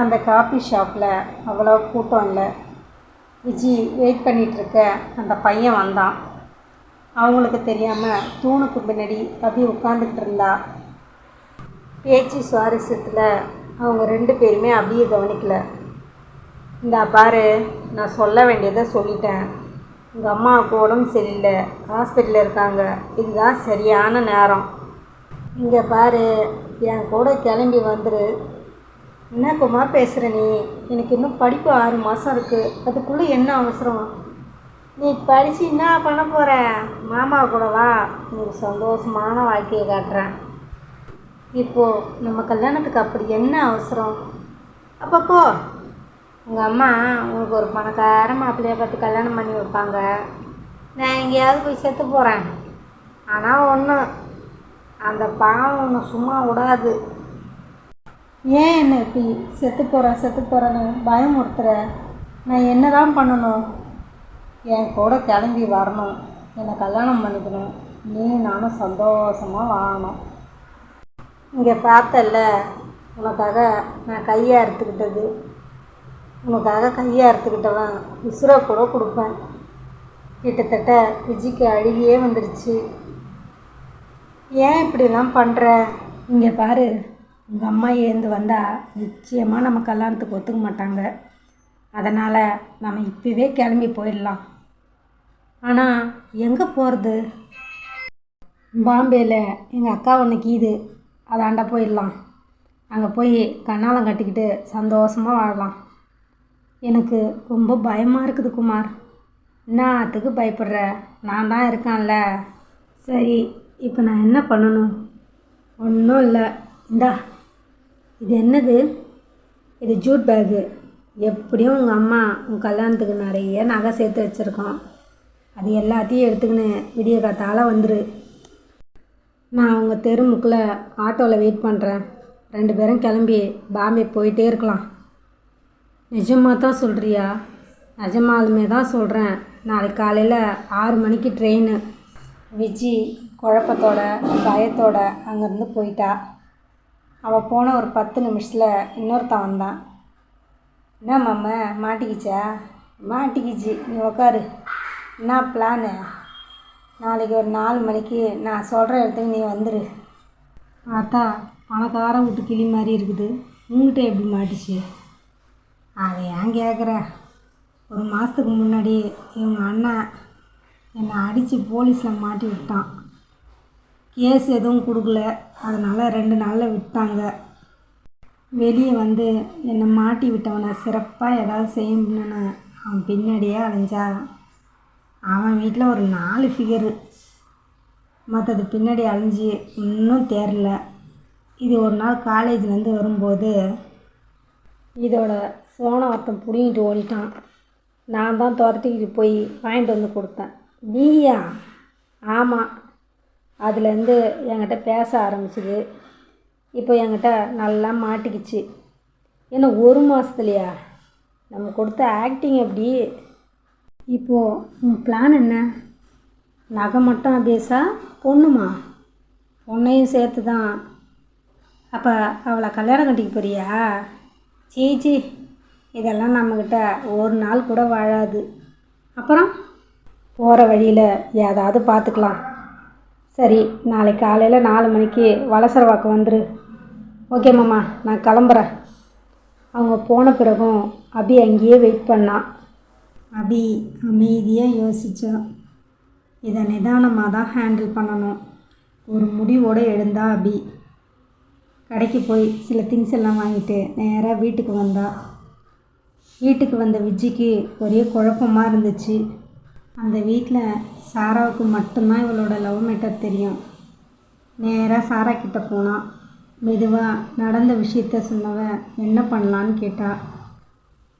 அந்த காஃபி ஷாப்பில் அவ்வளோ கூட்டம் இல்லை. விஜி வெயிட் பண்ணிகிட்ருக்க அந்த பையன் வந்தான். அவங்களுக்கு தெரியாமல் தூணுக்கு பின்னாடி அப்படி உட்காந்துக்கிட்டு இருந்தா. பேச்சு சுவாரஸ்யத்தில் அவங்க ரெண்டு பேருமே அப்படியே கவனிக்கல. இந்த பாரு நான் சொல்ல வேண்டியதை சொல்லிட்டேன். உங்கள் அம்மாவுக்கு உடம்பு சரியில்லை ஹாஸ்பிட்டலில் இருக்காங்க. இதுதான் சரியான நேரம். இங்கே பாரு என் கூட கிளம்பி வந்துரு. என்ன குமார் பேசுகிற நீ? எனக்கு இன்னும் படிப்பு ஆறு மாதம் இருக்குது அதுக்குள்ளே என்ன அவசரம்? நீ படித்து என்ன பண்ண போகிற மாமா கூட வா. ஒரு சந்தோஷமான வாழ்க்கையை காட்டுறேன். இப்போது நம்ம கல்யாணத்துக்கு அப்படி என்ன அவசரம்? அப்பப்போ உங்கள் அம்மா உனக்கு ஒரு பணக்கார மாப்பிள்ளையை பார்த்து கல்யாணம் பண்ணி வைப்பாங்க. நான் எங்கேயாவது போய் செத்து போகிறேன் ஆனால் ஒன்று அந்த பாவம் ஒன்று சும்மா விடாது. ஏன் என்ன இப்படி செத்து போகிறேன் செத்து போகிறேன்னு பயமுறுத்துற நான் என்ன தான் பண்ணணும்? என் கூட கிளம்பி வரணும். என்னை கல்யாணம் பண்ணிக்கணும். நீ நானும் சந்தோஷமாக வாழணும். இங்கே பார்த்தல்ல உனக்காக நான் கையை அறுத்துக்கிட்டது. உனக்காக கையை அறுத்துக்கிட்டவன் உசுரை கூட கொடுப்பேன். கிட்டத்தட்ட விஜிக்கு அழுகியே வந்துடுச்சு ஏன் இப்படிலாம் பண்ணுற இங்கே பாரு. உங்கள் அம்மா ஏந்து வந்தால் நிச்சயமாக நம்ம கல்யாணத்துக்கு ஒத்துக்க மாட்டாங்க. அதனால் நம்ம இப்போவே கிளம்பி போயிடலாம். ஆனால் எங்கே போகிறது பாம்பேயில் எங்கள் அக்கா ஒன்று கீது. அதாண்டா போயிடலாம். அங்கே போய் கண்ணாலம் கட்டிக்கிட்டு சந்தோஷமாக வாழலாம். எனக்கு ரொம்ப பயமாக இருக்குது குமார். என்னத்துக்கு பயப்படுற? நான் தான் இருக்கேன்ல. சரி இப்போ நான் என்ன பண்ணணும்? ஒன்றும் இல்லை. இந்தா. இது என்னது? இது ஜூட் பேகு. எப்படியும் உங்கள் அம்மா உன் கல்யாணத்துக்கு நிறைய நகை சேர்த்து வச்சுருக்கோம். அது எல்லாத்தையும் எடுத்துக்கின்னு விடிய காத்தால் வந்துரு. நான் உங்கள் தெருமுக்கில் ஆட்டோவில் வெயிட் பண்ணுறேன் ரெண்டு பேரும் கிளம்பி பாம்பே போயிட்டே இருக்கலாம். நிஜமாக தான் சொல்கிறியா நிஜமாலுமே தான் சொல்கிறேன் நாளைக்கு காலையில் ஆறு மணிக்கு ட்ரெயின் விஜி குழப்பத்தோட பயத்தோட அங்கேருந்து போயிட்டா. அவள் போன ஒரு பத்து நிமிஷத்தில் இன்னொருத்தன் வந்தான். என்ன மாமா மாட்டிக்கிச்சா? மாட்டிக்கிச்சு. நீ உக்காரு. என்ன பிளானு? நாளைக்கு ஒரு நாலு மணிக்கு நான் சொல்கிற இடத்துக்கு நீ வந்துடு பார்த்தா பணக்கார வீட்டு கிளி மாதிரி இருக்குது. உங்ககிட்ட எப்படி மாட்டிச்சு? அதை ஏன் கேட்குற ஒரு மாதத்துக்கு முன்னாடி இவங்க அண்ணன் என்னை அடித்து போலீஸில் மாட்டி விட்டான். கேஸ் எதுவும் கொடுக்கல. அதனால் ரெண்டு நாளில் விட்டாங்க. வெளியே வந்து என்னை மாட்டி விட்டவனை சிறப்பாக ஏதாவது செய்யணும்னு அவன் பின்னாடியே அலைஞ்சா அவன் வீட்டில் ஒரு நாலு ஃபிகரு மற்றது பின்னாடி அலைஞ்சி இன்னும் தேரல இது ஒரு நாள் காலேஜ்லேருந்து வரும்போது இதோட ஃபோனை ஒருத்தன் பிடிங்கிட்டு ஓடிட்டான். நான் தான் துரத்திக்கிட்டு போய் வாங்கிட்டு வந்து கொடுத்தேன். நீயா? ஆமாம் அதுலேருந்து என்கிட்ட பேச ஆரம்பிச்சுது. இப்போ என்கிட்ட நல்லா மாட்டிக்கிச்சு. என்ன ஒரு மாதத்துலையா நம்ம கொடுத்த ஆக்டிங் எப்படி? இப்போது உன் பிளான் என்ன? நகை மட்டும் அபேஸா பொண்ணுமா? பொண்ணையும் சேர்த்து தான் அப்போ அவளை கல்யாணம் கட்டிக்க போறியா? சீச்சி இதெல்லாம் நம்மக்கிட்ட ஒரு நாள் கூட வாழாது. அப்புறம்? போகிற வழியில் ஏதாவது பார்த்துக்கலாம். சரி நாளைக்கு காலையில் நாலு மணிக்கு வளசரவாக்கம் வந்துரு. ஓகே மாமா நான் கிளம்புறேன். அவங்க போன பிறகும் அபி அங்கேயே வெயிட் பண்ணான் அபி அமைதியாக யோசித்தான் இதை நிதானமாக தான் ஹேண்டில் பண்ணணும். ஒரு முடிவோடு எழுந்தா அபி. கடைக்கு போய் சில திங்ஸ் எல்லாம் வாங்கிட்டு நேராக வீட்டுக்கு வந்தா. வீட்டுக்கு வந்த விஜிக்கு ஒரே குழப்பமாக இருந்துச்சு. அந்த வீட்டில் சாராவுக்கு மட்டும்தான் இவளோட லவ் மேட்டர் தெரியும். நேராக சாரா கிட்ட போனான் மெதுவாக நடந்த விஷயத்த சொன்னவ என்ன பண்ணலான்னு கேட்டா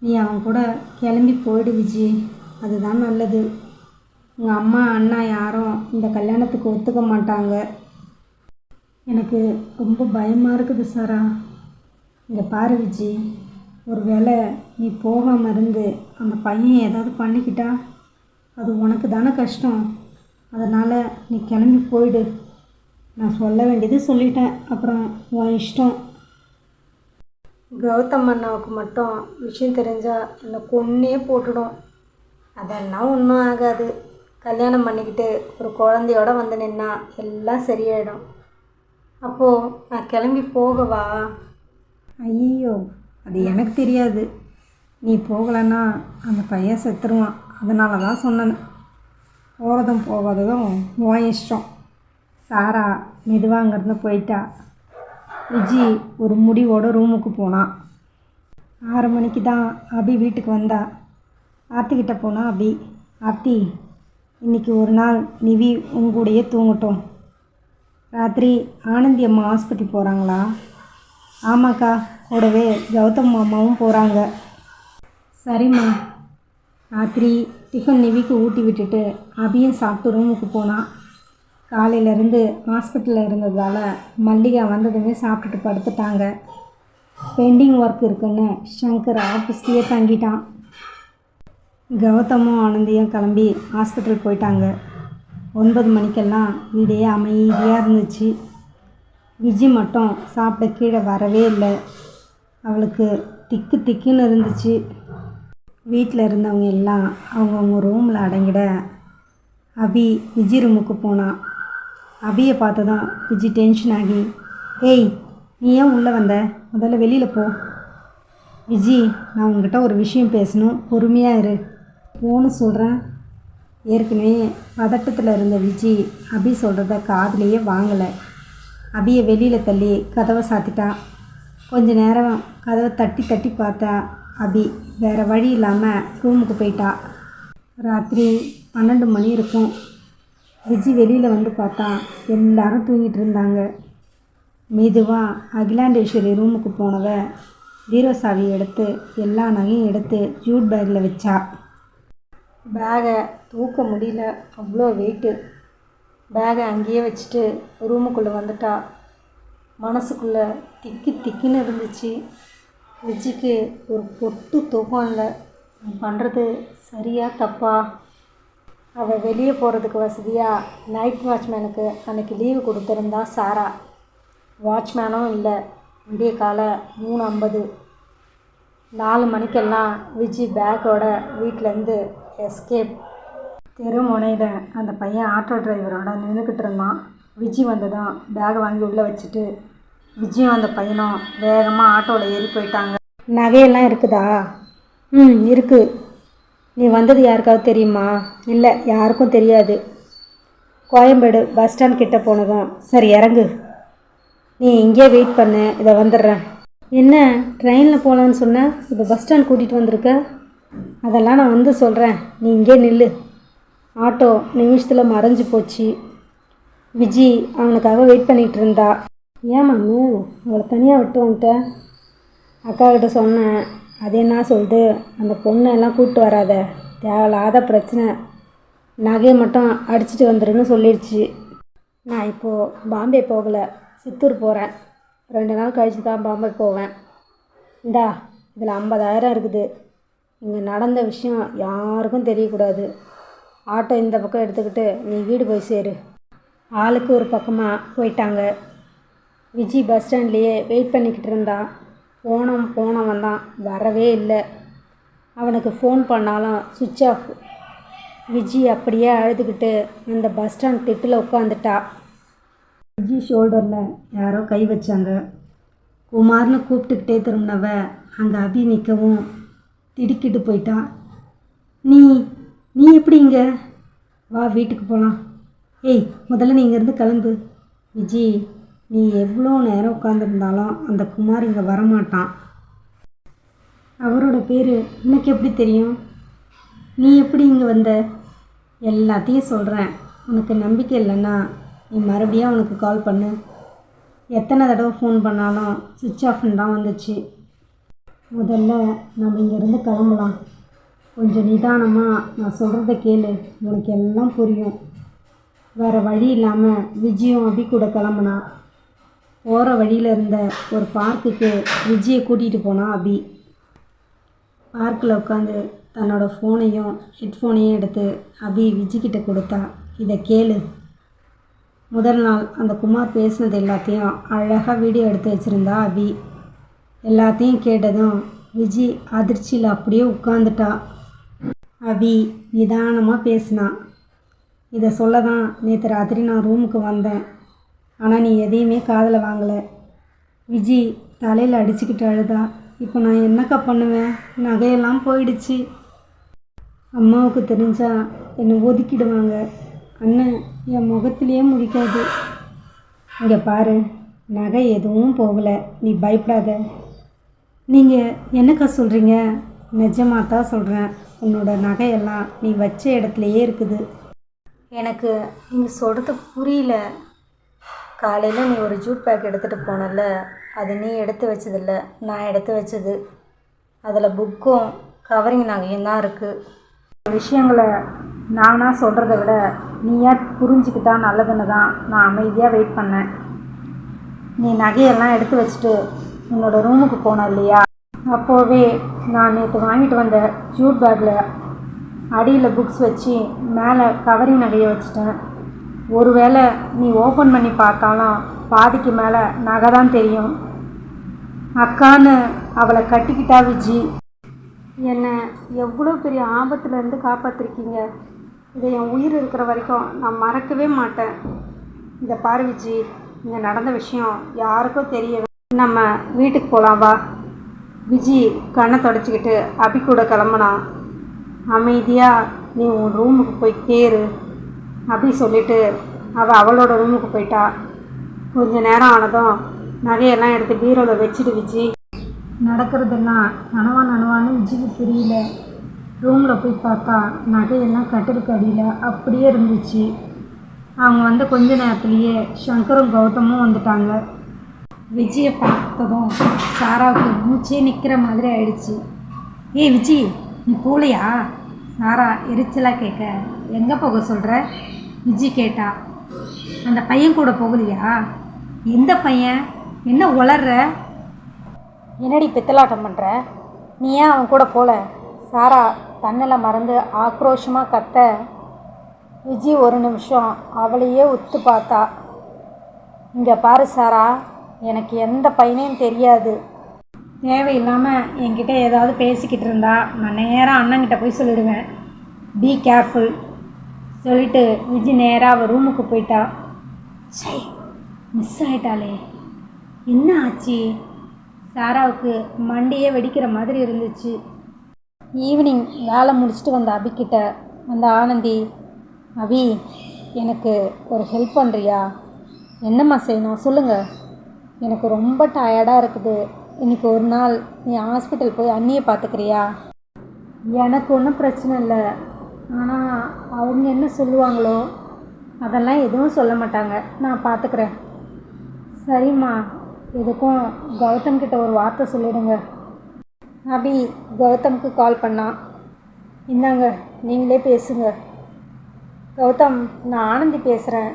நீ அவன் கூட கிளம்பி போயிடு விஜி அதுதான் நல்லது. உங்கள் அம்மா அண்ணா யாரும் இந்த கல்யாணத்துக்கு ஒத்துக்க மாட்டாங்க. எனக்கு ரொம்ப பயமாக இருக்குது சாரா. இங்கே பாரு விஜி ஒரு வேளை நீ போகாமல் இருந்து அந்த பையன் ஏதாவது பண்ணிக்கிட்டா? அது உனக்கு தானே கஷ்டம். அதனால் நீ கிளம்பி போயிடு. நான் சொல்ல வேண்டியது சொல்லிட்டேன். அப்புறம் உன் இஷ்டம். கௌதம் அண்ணாவுக்கு மட்டும் விஷயம் தெரிஞ்சால் என்னை கொன்னே போட்டுடும். அதெல்லாம் ஒன்றும் ஆகாது. கல்யாணம் பண்ணிக்கிட்டு ஒரு குழந்தையோட வந்து நின்னா எல்லாம் சரியாயிடும். அப்போது நான் கிளம்பி போகவா? ஐயோ அது எனக்கு தெரியாது. நீ போகலைன்னா அந்த பையன் செத்துருவான். அதனால தான் சொன்னேன். போகிறதும் போகாததும் உன் இஷ்டம். சாரா மெதுவாங்கிறது போயிட்டா. விஜி ஒரு முடிவோட ரூமுக்கு போனான் ஆறு மணிக்கு தான் அபி வீட்டுக்கு வந்தா. ஆர்த்திக்கிட்ட போனா அபி ஆர்த்தி இன்னைக்கு ஒரு நாள் நிவி உங்கூடையே தூங்கட்டும். ராத்திரி ஆனந்தி அம்மா ஹாஸ்பிட்டல் போகிறாங்களா ஆமாக்கா கூடவே கௌதம் மாமாவும் போகிறாங்க சரிம்மா ராத்திரி டிஃபன் நிவிக்கு ஊட்டி விட்டுட்டு அபியும் சாப்பிட்டு ரூமுக்கு போனான் காலையிலேருந்து ஹாஸ்பிட்டலில் இருந்ததால் மல்லிகா வந்ததுமே சாப்பிட்டுட்டு படுத்துட்டாங்க. பெண்டிங் ஒர்க் இருக்குன்னு ஷங்கர் ஆஃபீஸ்லேயே தங்கிட்டான். கௌதமும் ஆனந்தியும் கிளம்பி ஹாஸ்பிட்டல் போயிட்டாங்க. ஒன்பது மணிக்கெல்லாம் வீடே அமைதியாக இருந்துச்சு. விஜி மட்டும் சாப்பிட கீழே வரவே இல்லை. அவளுக்கு திக்கு திக்குன்னு இருந்துச்சு. வீட்டில் இருந்தவங்க எல்லாம் அவங்கவுங்க ரூமில் அடங்கிட அபி விஜி ரூமுக்கு போனான் அபியை பார்த்ததும் விஜி டென்ஷன் ஆகி ஏய் நீ ஏன் உள்ளே வந்த? முதல்ல வெளியில் போ. விஜி நான் உங்ககிட்ட ஒரு விஷயம் பேசணும். பொறுமையாக இரு. போன்னு சொல்கிறேன் ஏற்கனவே பதட்டத்தில் இருந்த விஜி அபி சொல்கிறத காதுலேயே வாங்கலை. அபியை வெளியில் தள்ளி கதவை சாத்திட்டா. கொஞ்ச நேரம் கதவை தட்டி தட்டி பார்த்தா அபி வேறு வழி இல்லாமல் ரூமுக்கு போயிட்டா. ராத்திரி பன்னெண்டு மணி இருக்கும். விஜி வெளியில் வந்து பார்த்தா எல்லாரும் தூங்கிட்டு இருந்தாங்க. மெதுவாக அகிலாண்டேஸ்வரி ரூமுக்கு போனவ பீரோ எடுத்து எல்லா நகையும் எடுத்து ஜூட் பேக்கில் வச்சா. பேகை தூக்க முடியல. அவ்வளோ வெயிட்டு பேகை அங்கேயே வச்சுட்டு ரூமுக்குள்ளே வந்துட்டா. மனசுக்குள்ளே திக்கி திக்கின்னு இருந்துச்சு. விஜிக்கு ஒரு பொட்டு தூக்கம் இல்லை பண்ணுறது சரியா தப்பா? அவள் வெளியே போகிறதுக்கு வசதியாக நைட் வாட்ச்மேனுக்கு அன்னைக்கு லீவு கொடுத்துருந்தா சாரா? வாட்ச்மேனும் இல்லை விடிய காலை மூணு ஐம்பது. நாலு மணிக்கெல்லாம் விஜி பேக்கோட வீட்டிலேருந்து எஸ்கேப் தெரு முனையில் அந்த பையன் ஆட்டோ டிரைவரோட நின்றுக்கிட்டு இருந்தான். விஜி வந்ததும் பேகை வாங்கி உள்ளே வச்சுட்டு விஜயும் அந்த பையனும் வேகமாக ஆட்டோவில் ஏறி போயிட்டாங்க. நகையெல்லாம் இருக்குதா? ம் இருக்குது நீ வந்தது யாருக்காவது தெரியுமா? இல்லை யாருக்கும் தெரியாது. கோயம்பேடு பஸ் ஸ்டாண்ட் கிட்ட போனதும் சரி இறங்கு. நீ இங்கேயே வெயிட் பண்ணு இதை வந்துடுறேன். என்ன ட்ரெயினில் போகலான்னு சொன்ன? இப்போ பஸ் ஸ்டாண்ட் கூட்டிகிட்டு வந்திருக்க? அதெல்லாம் நான் வந்து சொல்கிறேன் நீ இங்கே நில்லு. ஆட்டோ நிமிஷத்தில் மறைஞ்சு போச்சு. விஜி அவனுக்காக வெயிட் பண்ணிகிட்டு இருந்தா. ஏன் மாமு அவளை தனியாக விட்டு வந்துட்டேன் அக்காக்கிட்ட சொன்னேன். அது என்ன சொல்லிட்டு அந்த பொண்ணை எல்லாம் கூப்பிட்டு வராத. தேவையில்லாத பிரச்சனை. நகையை மட்டும் அடிச்சிட்டு வந்துடுன்னு சொல்லிடுச்சு நான் இப்போது பாம்பே போகலை. சித்தூர் போகிறேன் ரெண்டு நாள் கழிச்சு தான் பாம்பே போவேன். இந்தா இதில் ஐம்பதாயிரம் இருக்குது. இங்கே நடந்த விஷயம் யாருக்கும் தெரியக்கூடாது. ஆட்டோ இந்த பக்கம் எடுத்துக்கிட்டு நீ வீடு போய் சேரு. ஆளுக்கு ஒரு பக்கமாக போயிட்டாங்க. விஜி பஸ் ஸ்டாண்ட்லேயே வெயிட் பண்ணிக்கிட்டு இருந்தான். போனோம் போனவன் தான். வரவே இல்லை. அவனுக்கு ஃபோன் பண்ணாலும் சுவிட்ச் ஆஃப் விஜி அப்படியே அழுதுகிட்டு அந்த பஸ் ஸ்டாண்ட் திட்டில் உட்காந்துட்டா விஜி ஷோல்டரில் யாரோ கை வச்சாங்க. குமார்னு கூப்பிட்டுக்கிட்டே திரும்பினவ அங்கே அபி நிற்கவும் திடுக்கிட்டு போயிட்டான். நீ நீ எப்படி இங்கே? வா வீட்டுக்கு போகலாம் ஏய் முதல்ல நீ இங்கேருந்து கிளம்பு. விஜி நீ எவ்வளோ நேரம் உட்காந்துருந்தாலும் அந்த குமார் இங்கே வரமாட்டான். அவரோட பேர் உனக்கு எப்படி தெரியும்? நீ எப்படி இங்கே வந்த? எல்லாத்தையும் சொல்கிறேன் உனக்கு நம்பிக்கை இல்லைன்னா நீ மறுபடியும் அவனுக்கு கால் பண்ணு. எத்தனை தடவை ஃபோன் பண்ணாலும் சுவிட்ச் ஆஃப்னு தான் வந்துச்சு. முதல்ல நம்ம இங்கேருந்து கிளம்பலாம். கொஞ்சம் நிதானமாக நான் சொல்கிறத கேளு. உனக்கு எல்லாம் புரியும். வேறு வழி இல்லாமல் விஜயும் அப்படி கூட கிளம்புனா. போகிற வழியில் இருந்த ஒரு பார்க்குக்கு விஜயை கூட்டிகிட்டு போனான் அபி. பார்க்கில் உட்காந்து தன்னோட ஃபோனையும் ஹெட்ஃபோனையும் எடுத்து அபி விஜிக்கிட்ட கொடுத்தா இதை கேளு. முதல் நாள் அந்த குமார் பேசினது எல்லாத்தையும் அழகாக வீடியோ எடுத்து வச்சுருந்தா அபி. எல்லாத்தையும் கேட்டதும் விஜி அதிர்ச்சியில் அப்படியே உட்காந்துட்டா அபி நிதானமாக பேசினா இதை சொல்ல தான் நேற்று ராத்திரி நான் ரூமுக்கு வந்தேன். ஆனால் நீ எதையுமே காதில் வாங்கலை. விஜி தலையில் அடிச்சுக்கிட்டு அழுதா. இப்போ நான் என்னக்கா பண்ணுவேன்? நகையெல்லாம் போயிடுச்சு. அம்மாவுக்கு தெரிஞ்சா என்னை ஒதுக்கிடுவாங்க. அண்ணன் என் முகத்திலேயே முடிக்காது. இங்கே பாரு நகை எதுவும் போகலை. நீ பயப்படாத. நீங்கள் என்னக்கா சொல்கிறீங்க நிஜமாக தான் சொல்கிறேன் உன்னோட நகையெல்லாம் நீ வச்ச இடத்துலையே இருக்குது. எனக்கு நீங்கள் சொல்கிறது புரியல. காலையில் நீ ஒரு ஜூட் பேக் எடுத்துகிட்டு போனல அது நீ எடுத்து வச்சதில்ல. நான் எடுத்து வச்சது. அதில் புக்கும் கவரிங் நகையும் தான் இருக்குது விஷயங்களை நானாக சொல்கிறத விட நீயா புரிஞ்சுக்கிட்டா நல்லதுன்னு தான் நான் அமைதியாக வெயிட் பண்ணேன். நீ நகையெல்லாம் எடுத்து வச்சுட்டு உன்னோட ரூமுக்கு போன இல்லையா? அப்போவே நான் நேற்று வாங்கிட்டு வந்த ஜூட் பேக்கில் அடியில் புக்ஸ் வச்சு மேலே கவரிங் நகையை வச்சுட்டேன். ஒருவேளை நீ ஓப்பன் பண்ணி பார்த்தாலும் பாதிக்கு மேலே நகை தான் தெரியும். அக்கான்னு அவளை கட்டிக்கிட்டா விஜி. என்னை எவ்வளோ பெரிய ஆபத்துலேருந்து காப்பாற்றிருக்கீங்க இதை என் உயிர் இருக்கிற வரைக்கும் நான் மறக்கவே மாட்டேன். இதை பாரு விஜி இங்கே நடந்த விஷயம் யாருக்கும் தெரிய நம்ம வீட்டுக்கு போகலாம் வா. விஜி கண்ணை தொடச்சிக்கிட்டு அபி கூட கிளம்புனா அமைதியாக நீ உன் ரூமுக்கு போய் கேரு அப்படி சொல்லிட்டு அவள் அவளோட ரூமுக்கு போயிட்டா. கொஞ்ச நேரம் ஆனதும் நகையெல்லாம் எடுத்து பீரோவில் வச்சுட்டு விஜி நடக்கிறதெல்லாம் நனவா நனவான்னு விஜிக்கு புரியல. ரூமில் போய் பார்த்தா நகையெல்லாம் கட்டிலுக்கு அடியில் அப்படியே இருந்துச்சு. அவங்க வந்து கொஞ்ச நேரத்துலேயே சங்கரும் கௌதமும் வந்துட்டாங்க. விஜயை பார்த்ததும் சாராவுக்கு மூச்சே நிற்கிற மாதிரி ஆயிடுச்சு. ஏய் விஜி நீ போகலையா? சாரா எரிச்சலாக கேட்க. எங்கே போக சொல்கிற விஜி கேட்டா அந்த பையன் கூட போகலையா? எந்த பையன்? என்ன உளர்ற? என்னடி பித்தலாட்டம் பண்ணுற நீ ஏன் அவன் கூட போல? சாரா தன்னில் மறந்து ஆக்ரோஷமாக கத்த. விஜி ஒரு நிமிஷம் அவளையே உத்து பார்த்தா. இங்கே பாரு சாரா எனக்கு எந்த பையனையும் தெரியாது. தேவையில்லாமல் என்கிட்ட ஏதாவது பேசிக்கிட்டு இருந்தா நான் நேராக அண்ணங்கிட்ட போய் சொல்லிடுவேன். பி கேர்ஃபுல் சொல்லிட்டு விஜி நேராக அவள் ரூமுக்கு போயிட்டா. சை மிஸ் ஆயிட்டாளே. என்ன ஆச்சு? சாராவுக்கு மண்டியே வெடிக்கிற மாதிரி இருந்துச்சு. ஈவினிங் வேலை முடிச்சுட்டு வந்த அபிக்கிட்ட அந்த ஆனந்தி அபி எனக்கு ஒரு ஹெல்ப் பண்ணுறியா என்னம்மா செய்யணும்? சொல்லுங்கள் எனக்கு ரொம்ப டயர்டாக இருக்குது. இன்றைக்கி ஒரு நாள் நீ ஹாஸ்பிட்டல் போய் அண்ணியை பார்த்துக்கிறியா? எனக்கு ஒன்றும் பிரச்சனை இல்லை. ஆனால் அவங்க என்ன சொல்லுவாங்களோ அதெல்லாம் எதுவும் சொல்ல மாட்டாங்க. நான் பார்த்துக்கிறேன் சரிம்மா எதுக்கும் கௌதம் கிட்ட ஒரு வார்த்தை சொல்லிடுங்க. அபி கௌதம்க்கு கால் பண்ணான் இந்தாங்க நீங்களே பேசுங்க. கௌதம் நான் ஆனந்தி பேசுகிறேன்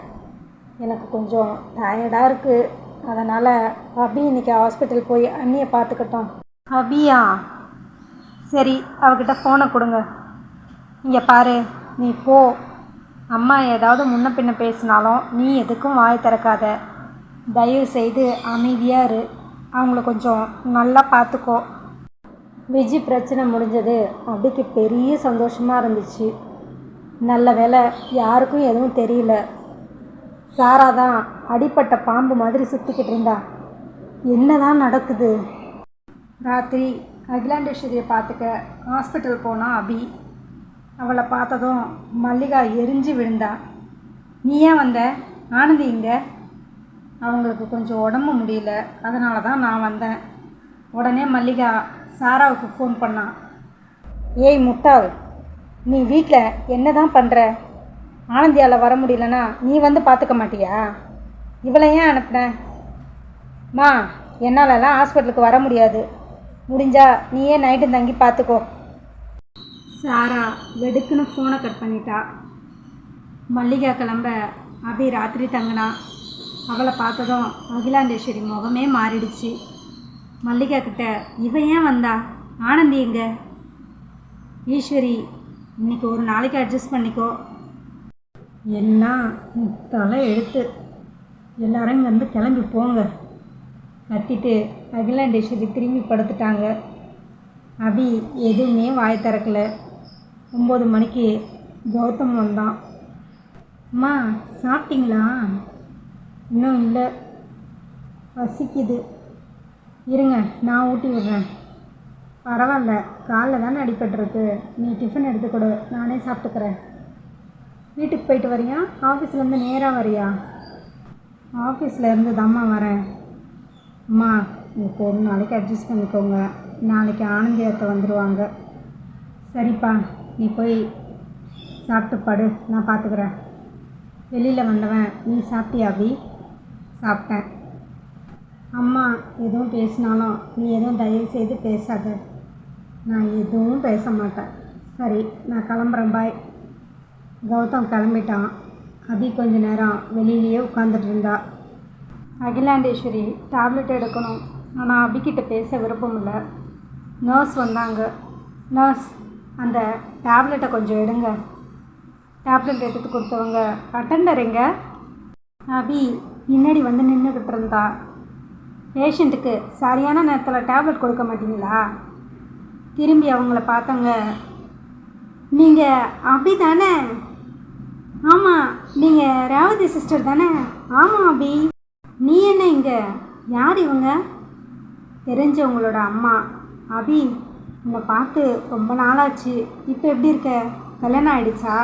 எனக்கு கொஞ்சம் டயர்டாக இருக்குது அதனால் அபி இன்னைக்கு ஹாஸ்பிட்டல் போய் அண்ணியை பார்த்துக்கட்டும். அபியா? சரி அவகிட்ட ஃபோனை கொடுங்க. இங்கே பாரு நீ போ. அம்மா ஏதாவது முன்ன பின்ன பேசினாலும் நீ எதுக்கும் வாய் திறக்காத. தயவு செய்து அமைதியாக இரு. அவங்கள கொஞ்சம் நல்லா பார்த்துக்கோ விஜி பிரச்சனை முடிஞ்சது. அப்படிக்கு பெரிய சந்தோஷமாக இருந்துச்சு. நல்ல வேலை யாருக்கும் எதுவும் தெரியல. சாரா தான் அடிப்பட்ட பாம்பு மாதிரி சுற்றிக்கிட்டு இருந்தா. என்னதான் நடக்குது? ராத்திரி அகிலாண்டேஸ்வரியை பார்த்துக்க ஹாஸ்பிட்டல் போனால் அபி. அவளை பார்த்ததும் மல்லிகா எரிஞ்சு விழுந்தா. நீ ஏன் வந்த? ஆனந்தி இங்கே அவங்களுக்கு கொஞ்சம் உடம்பு முடியல. அதனால தான் நான் வந்தேன். உடனே மல்லிகா சாராவுக்கு ஃபோன் பண்ணான் ஏய் முட்டாள். நீ வீட்டில் என்ன தான் பண்ணுற ஆனந்தியால் வர முடியலன்னா நீ வந்து பார்த்துக்க மாட்டியா? இவளை ஏன் அனுப்புனேன் மா என்னாலலாம் ஹாஸ்பிட்டலுக்கு வர முடியாது. முடிஞ்சா நீயே நைட்டு தங்கி பார்த்துக்கோ சாரா வெடுக்குன்னு ஃபோனை கட் பண்ணிட்டா. மல்லிகா கிளம்ப அபி ராத்திரி தங்கினா. அவளை பார்த்ததும் அகிலாண்டேஸ்வரி முகமே மாறிடுச்சு. மல்லிகா கிட்ட இவ ஏன் வந்தா? ஆனந்தி எங்க? ஈஸ்வரி இன்னைக்கு ஒரு நாளைக்கு அட்ஜஸ்ட் பண்ணிக்கோ. எல்லாம் தலை எழுத்து. எல்லாரும் இங்கேருந்து கிளம்பி போங்க. கத்திட்டு அகிலாண்டேஸ்வரி திரும்பி படுத்துட்டாங்க. அபி எதுவுமே வாய் திறக்கல. ஒம்பது மணிக்கு கௌதம் வந்தான். அம்மா சாப்பிட்டீங்களா? இன்னும் இல்லை. பசிக்குது. இருங்க நான் ஊட்டி விடுறேன். பரவாயில்ல காலைல தானே அடிபட்டுருக்கு. நீ டிஃபன் எடுத்து கொடு நானே சாப்பிட்டுக்கிறேன். வீட்டுக்கு போயிட்டு வரியா? ஆஃபீஸ்லேருந்து நேராக வரியா? ஆஃபீஸில் இருந்து தாம்மா வரேன். அம்மா இப்போ ஒரு நாளைக்கு அட்ஜஸ்ட் பண்ணிக்கோங்க. நாளைக்கு ஆனந்தி அத்தை வந்துடுவாங்க சரிப்பா. நீ போய் சாப்பிட்டு படு. நான் பார்த்துக்கிறேன். வெளியில் வந்தவன் நீ சாப்பிட்டியா அபி? சாப்பிட்டேன். அம்மா எதுவும் பேசினாலும் நீ எதுவும் தயவு செய்து பேசாத. நான் எதுவும் பேச மாட்டேன். சரி நான் கிளம்புறேன் பாய் கௌதம் கிளம்பிட்டான். அபி கொஞ்ச நேரம் வெளியிலேயே உட்காந்துட்டு இருந்தா. அகிலாண்டேஸ்வரி டேப்லெட் எடுக்கணும். ஆனால் அபிக்கிட்ட பேச விருப்பம் இல்லை. நர்ஸ் வந்தாங்க. நர்ஸ் அந்த டேப்லெட்டை கொஞ்சம் எடுங்க. டேப்லெட் எடுத்து கொடுத்தவங்க அட்டெண்டர் எங்க? அபி பின்னாடி வந்து நின்றுக்கிட்டு இருந்தா பேஷண்ட்டுக்கு சரியான நேரத்தில் டேப்லெட் கொடுக்க மாட்டீங்களா? திரும்பி அவங்கள பார்த்தங்க. நீங்கள் அபி தானே? ஆமாம் நீங்கள் ரேவதி சிஸ்டர் தானே? ஆமாம் அபி. நீ என்ன இங்கே? யார் இவங்க? தெரிஞ்சவங்களோட அம்மா. அபி உன்னை பார்த்து ரொம்ப நாளாச்சு. இப்போ எப்படி இருக்க? கல்யாணம் ஆயிடுச்சா?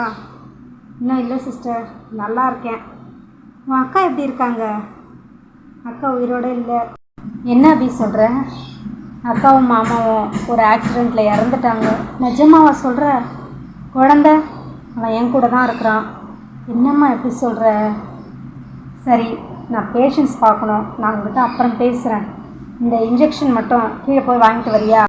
இன்னும் இல்லை சிஸ்டர் நல்லா இருக்கேன். உன் அக்கா எப்படி இருக்காங்க? அக்கா உயிரோட இல்லை. என்ன அப்படி சொல்கிற அக்காவும் மாமாவும் ஒரு ஆக்சிடெண்ட்டில் இறந்துட்டாங்க. நிஜமாவா சொல்கிற குழந்த? அவன் என் கூட தான் இருக்கிறான். என்னம்மா எப்படி சொல்கிற சரி நான் பேஷண்ட்ஸ் பார்க்கணும். நான் உங்ககிட்ட அப்புறம் பேசுகிறேன் இந்த இன்ஜெக்ஷன் மட்டும் கீழே போய் வாங்கிட்டு வரியா?